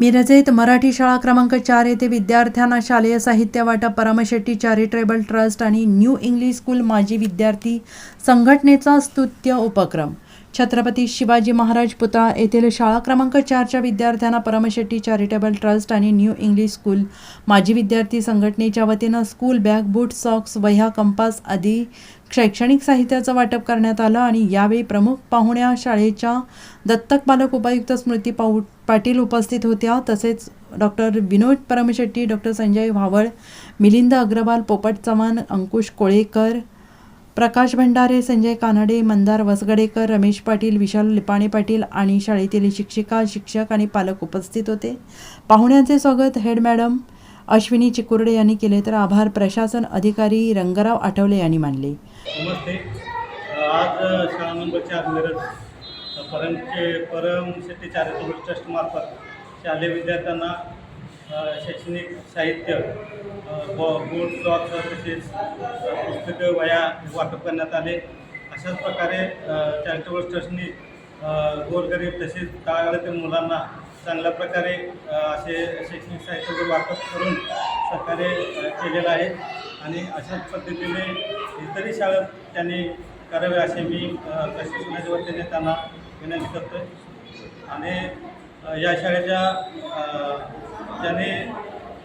मी येथे मराठी शाळा क्रमांक चार येथे विद्यार्थ्यांना शालेय साहित्य वाटप परामशेट्टी चॅरिटेबल ट्रस्ट आणि न्यू इंग्लिश स्कूल माजी विद्यार्थी संघटनेचा स्तुत्य उपक्रम. छत्रपती शिवाजी महाराज पुतळा येथील शाळा क्रमांक चारच्या विद्यार्थ्यांना परमशेट्टी चॅरिटेबल ट्रस्ट आणि न्यू इंग्लिश स्कूल माजी विद्यार्थी संघटनेच्या वतीनं स्कूल बॅग बूट सॉक्स वह्या कंपास आदी शैक्षणिक साहित्याचं वाटप करण्यात आलं आणि यावेळी प्रमुख पाहुण्या शाळेच्या दत्तक बालक उपायुक्त स्मृती पाऊ पाटील उपस्थित होत्या. तसेच डॉक्टर विनोद परमशेट्टी डॉक्टर संजय भावळ मिलिंद अग्रवाल पोपट चव्हाण अंकुश कोळेकर प्रकाश भंडारे संजय कानडे मंदार वसगडेकर रमेश पाटील विशाल लिपाणे पाटील आणि शाळेतील शिक्षिका शिक्षक आणि पालक उपस्थित होते. पाहुण्यांचे स्वागत हेड मॅडम अश्विनी चिकुर्डे यांनी केले तर आभार. प्रशासन अधिकारी रंगराव आठवले यांनी मानले. नमस्ते. आज शाळा नंबर चार मिरज परमचे परम शेट्टी चॅरिटेबल ट्रस्टमार्फत शालेय विद्यार्थ्यांना शैक्षणिक साहित्य बोर्ड बूट सॉक्स तसेच पुस्तकं वया वाटप करण्यात आले. अशाच प्रकारे चॅरिटेबल ट्रस्टनी गोरगरीब तसेच तळागाळातील मुलांना चांगल्या प्रकारे असे शैक्षणिक साहित्याचे वाटप करून सरकारे केलेलं आहे. आणि अशाच पद्धतीने इतरही शाळेत त्यांनी करावे असे मी प्रशिक्षणाच्या वतीने त्यांना विनंती करतो आहे आणि या शाळेच्या ज्याने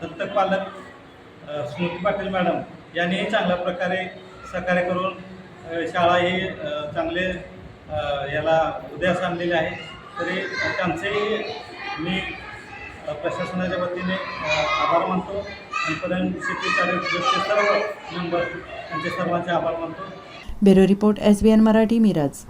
दत्तकपालक स्मृती पाटील मॅडम यांनीही चांगल्या प्रकारे सहकार्य करून शाळा ही चांगले याला उदयास आणलेली आहे. तरी त्यांचेही मी प्रशासनाच्या वतीने आभार मानतो. आणि सर्व मेंबर त्यांचे सर्वांचे आभार मानतो. Bureau report S B N Marathi Miraj.